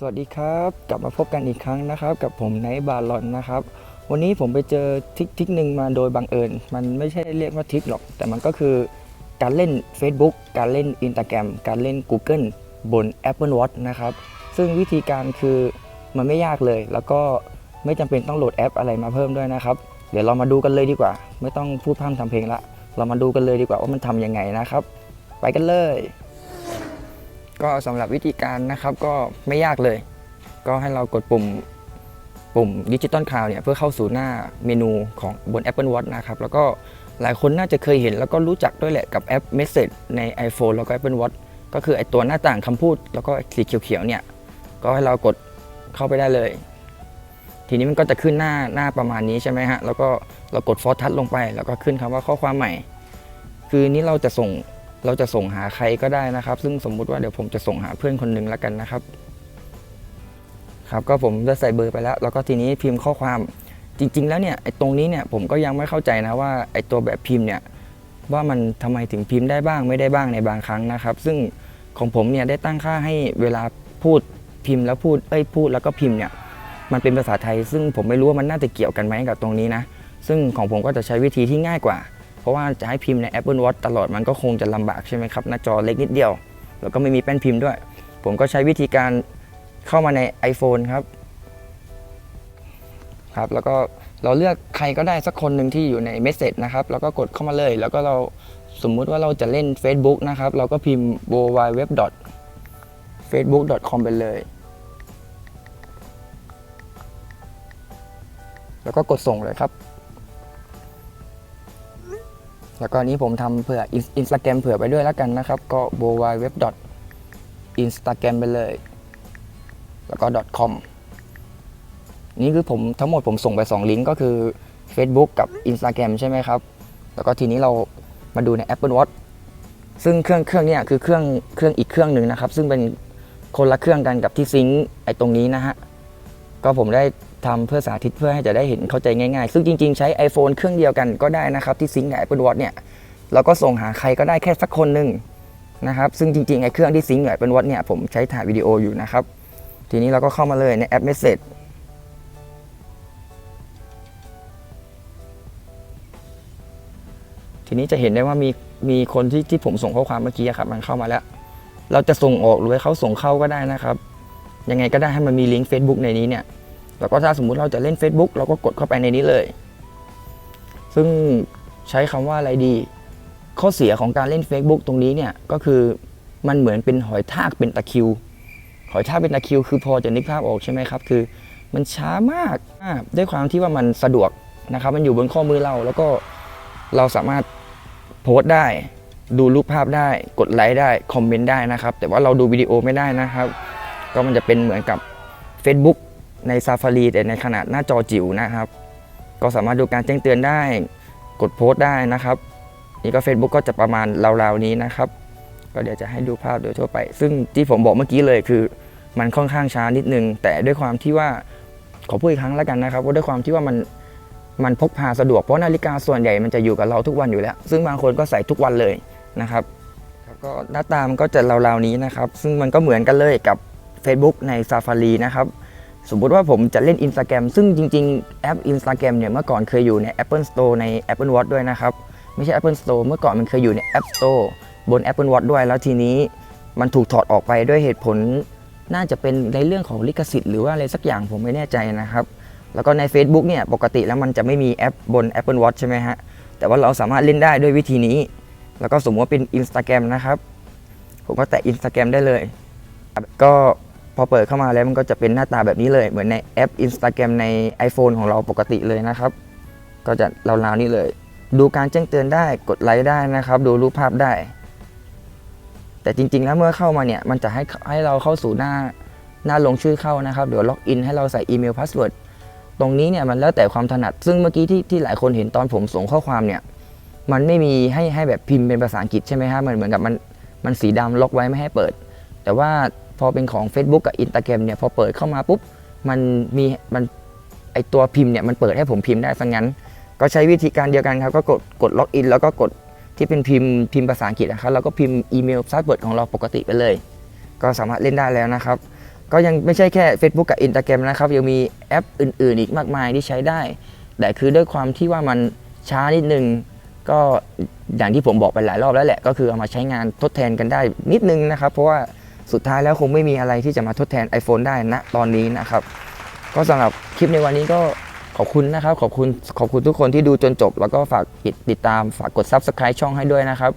สวัสดีครับ กลับมาพบกันอีกครั้งนะครับ กับผมไนท์บาลอนนะครับ วันนี้ผมไปเจอทิกทิกหนึ่งมาโดยบังเอิญ มันไม่ใช่เรียกว่าทิกหรอก แต่มันก็คือการเล่น Facebook การเล่น Instagram การเล่น Google บน Apple Watch นะครับ ซึ่งวิธีการคือมันไม่ยากเลย แล้วก็ไม่จำเป็นต้องโหลดแอปอะไรมาเพิ่มด้วยนะครับ เดี๋ยวเรามาดูกันเลยดีกว่า ไม่ต้องพูดพร่ำทำเพลงละ เรามาดูกันเลยดีกว่าว่ามันทำยังไงนะครับ ไปกันเลย ก็สำหรับวิธีการนะครับก็ไม่ยากเลย ก็ให้เรากดปุ่มปุ่มดิจิตอลคลาวเนี่ยเพื่อเข้าสู่หน้าเมนูของบน Apple Watch นะครับแล้วก็หลายคนน่าจะเคยเห็นแล้วก็รู้จักด้วยแหละกับแอป Message ใน iPhone แล้วก็ Apple Watch ก็คือไอตัวหน้าต่างคำพูด แล้วก็สีเขียวๆเนี่ยก็ให้เรากดเข้าไปได้เลย ทีนี้มันก็จะขึ้นหน้าหน้าประมาณนี้ใช่ไหมฮะแล้วก็เรากดฟอร์ทัชลงไป แล้วก็ขึ้นคำว่าข้อความใหม่ คือนี้เราจะส่ง เราจะส่งหาใครก็ได้นะครับ ซึ่งสมมุติว่าเดี๋ยวผมจะส่งหาเพื่อนคนหนึ่งแล้วกันนะครับ ครับก็ผมจะใส่เบอร์ไปแล้ว แล้วก็ทีนี้พิมพ์ข้อความจริง ๆ แล้วเนี่ยไอ้ตรงนี้เนี่ยผมก็ยังไม่เข้าใจนะว่าไอ้ตัวแบบพิมพ์เนี่ยว่ามันทำไมถึงพิมพ์ได้บ้างไม่ได้บ้างในบางครั้งนะครับ ซึ่งของผมเนี่ยได้ตั้งค่าให้เวลาพูดพิมพ์แล้วพูดเอ้ยพูดแล้วก็พิมพ์เนี่ยมันเป็นภาษาไทย ซึ่งผมไม่รู้ว่ามันน่าจะเกี่ยวกันไหมกับตรงนี้นะซึ่งของผมก็จะใช้วิธีที่ง่ายกว่า ราะว่าจะให้พิมพ์ใน Apple Watch ตลอดมันก็คงจะลำบากใช่ไหมครับหน้าจอเล็กนิดเดียว แล้วก็ไม่มีแป้นพิมพ์ด้วย ผมก็ใช้วิธีการเข้ามาใน iPhone ครับครับแล้วก็เราเลือกใครก็ได้สักคนหนึ่งที่อยู่ในเมสเซจนะครับแล้วก็กดเข้ามาเลย แล้วก็เราสมมุติว่าเราจะเล่น Facebook นะครับ เราก็พิมพ์ w w w facebook com ไปเลย แล้วก็กดส่งเลยครับ แล้วก็นี้ผมทำเผื่ออินสตาแกรมเผื่อไปด้วยแล้วกันนะครับ ก็ w w w instagram ไปเลย แล้วก็ .com นี่คือผมทั้งหมดผมส่งไป 2 ลิงก์ก็คือ Facebook กับ Instagram ใช่ไหมครับ แล้วก็ทีนี้เรามาดูใน Apple Watch ซึ่งเครื่องเครื่องนี้คือเครื่องเครื่องอีกเครื่องหนึ่งนะครับ ซึ่งเป็นคนละเครื่องกันกับที่ซิงค์ไอ้ตรงนี้นะฮะ ก็ผมได้ ทำเพื่อสาธิตเพื่อให้จะได้เห็นเข้าใจง่ายๆ ซึ่งจริงๆ ใช้ iPhone เครื่องเดียวกันก็ได้นะครับ ที่ซิงค์กับ Apple Watch เนี่ยเราก็ส่งหาใครก็ได้แค่สักคนหนึ่งนะครับ ซึ่งจริงๆไอ้เครื่องที่ซิงค์กับ Apple Watch เนี่ยผมใช้ถ่ายวิดีโออยู่นะครับ ทีนี้เราก็เข้ามาเลยในแอป Message ทีนี้จะเห็นได้ว่ามีมีคนที่ที่ผมส่งข้อความเมื่อกี้ครับมันเข้ามาแล้ว เราจะส่งออกหรือให้เขาส่งเข้าก็ได้นะครับ ยังไงก็ได้ให้มันมีลิงก์ Facebook ในนี้เนี่ย แล้วก็ถ้าสมมุติเราจะเล่น Facebook เราก็กดเข้าไปในนี้เลย ซึ่งใช้คำว่าอะไรดี ข้อเสียของการเล่น Facebook ตรงนี้เนี่ยก็คือมันเหมือนเป็นหอยทากเป็นตะคิว หอยทากเป็นตะคิว คือพอจะนึกภาพออกใช่ไหมครับ คือมันช้ามากด้วยความที่ว่ามันสะดวกนะครับ มันอยู่บนข้อมือเราแล้วก็เราสามารถโพสต์ได้ ดูรูปภาพได้ กดไลค์ได้ คอมเมนต์ได้นะครับ แต่ว่าเราดูวิดีโอไม่ได้นะครับ ก็มันจะเป็นเหมือนกับ Facebook ใน Safari แต่ในขนาดหน้าจอจิ๋วนะครับ ก็สามารถดูการแจ้งเตือนได้ กดโพสต์ได้นะครับ นี่ก็ Facebook ก็จะประมาณราวๆนี้นะครับ ก็เดี๋ยวจะให้ดูภาพโดยทั่วไป ซึ่งที่ผมบอกเมื่อกี้เลยคือ มันค่อนข้างช้านิดนึง แต่ด้วยความที่ว่าขอพูดอีกครั้งแล้วกันนะครับว่าด้วยความที่ว่ามันมันพกพาสะดวกเพราะนาฬิกาส่วนใหญ่มันจะอยู่กับเราทุกวันอยู่แล้ว ซึ่งบางคนก็ใส่ทุกวันเลยนะครับครับก็หน้าตามันก็จะราวๆนี้นะครับ ซึ่งมันก็เหมือนกันเลยกับ Facebook ใน Safari นะครับ สมมุติว่าผมจะเล่น Instagram ซึ่งจริง ๆ แอป Instagram เนี่ยเมื่อก่อนเคยอยู่ใน Apple Store ใน Apple Watch ด้วยนะครับ ไม่ใช่ Apple Store เมื่อก่อนมันเคยอยู่ใน App Store บน Apple Watch ด้วย แล้วทีนี้มันถูกถอดออกไปด้วยเหตุผล น่าจะเป็นในเรื่องของลิขสิทธิ์หรือว่าอะไรสักอย่างผมไม่แน่ใจนะครับ แล้วก็ใน Facebook เนี่ยปกติแล้วมันจะไม่มีแอปบน Apple Watch ใช่ไหมฮะแต่ว่าเราสามารถเล่นได้ด้วยวิธีนี้ แล้วก็สมมติว่าเป็น Instagram นะครับ ผมก็แตะ Instagram ได้เลย ก็ พอเปิดเข้ามาแล้วมันก็จะเป็นหน้าตาแบบนี้เลย เหมือนในแอป Instagram ใน iPhone ของเราปกติเลยนะครับ ก็จะราวๆนี้เลย ดูการแจ้งเตือนได้กดไลค์ได้นะครับ ดูรูปภาพได้ แต่จริงๆแล้วเมื่อเข้ามาเนี่ย มันจะให้ให้เราเข้าสู่หน้าหน้าลงชื่อเข้านะครับเดี๋ยวล็อกอินให้เราใส่อีเมลพาสเวิร์ดตรงนี้เนี่ยมันแล้วแต่ความถนัด ซึ่งเมื่อกี้ที่ที่หลายคนเห็นตอนผมส่งข้อความเนี่ย มันไม่มีให้ให้แบบพิมพ์เป็นภาษาอังกฤษใช่ไหมฮะมันเหมือนกับมันมันสีดำล็อกไว้ไม่ให้เปิด แต่ว่า พอเป็นของ Facebook กับ Instagram เนี่ยพอเปิดเข้ามาปุ๊บมันมีมันไอตัวพิมพ์เนี่ยมันเปิดให้ผมพิมพ์ได้ซะงั้น ก็ใช้วิธีการเดียวกันครับก็กดกดล็อกอินแล้วก็กดที่เป็นพิมพ์พิมพ์ภาษาอังกฤษนะครับแล้วก็พิมพ์อีเมลพาสเวิร์ดของเราปกติไปเลย ก็สามารถเล่นได้แล้วนะครับ ก็ยังไม่ใช่แค่ Facebook กับ Instagram นะครับ ยังมีแอปอื่น ๆ อีกมากมายที่ใช้ได้ แต่คือด้วยความที่ว่ามันช้านิดนึงก็อย่างที่ผมบอกไปหลายรอบแล้วแหละ ก็คือเอามาใช้งานทดแทนกันได้นิดนึงนะครับ เพราะว่า สุดท้ายแล้วคงไม่มีอะไรที่จะมาทดแทน iPhone ได้ณตอนนี้นะครับ ก็สำหรับคลิปในวันนี้ก็ขอบคุณนะครับ ขอบคุณขอบคุณทุกคนที่ดูจนจบ แล้วก็ฝากติดติดตามฝากกด Subscribe ช่องให้ด้วยนะครับ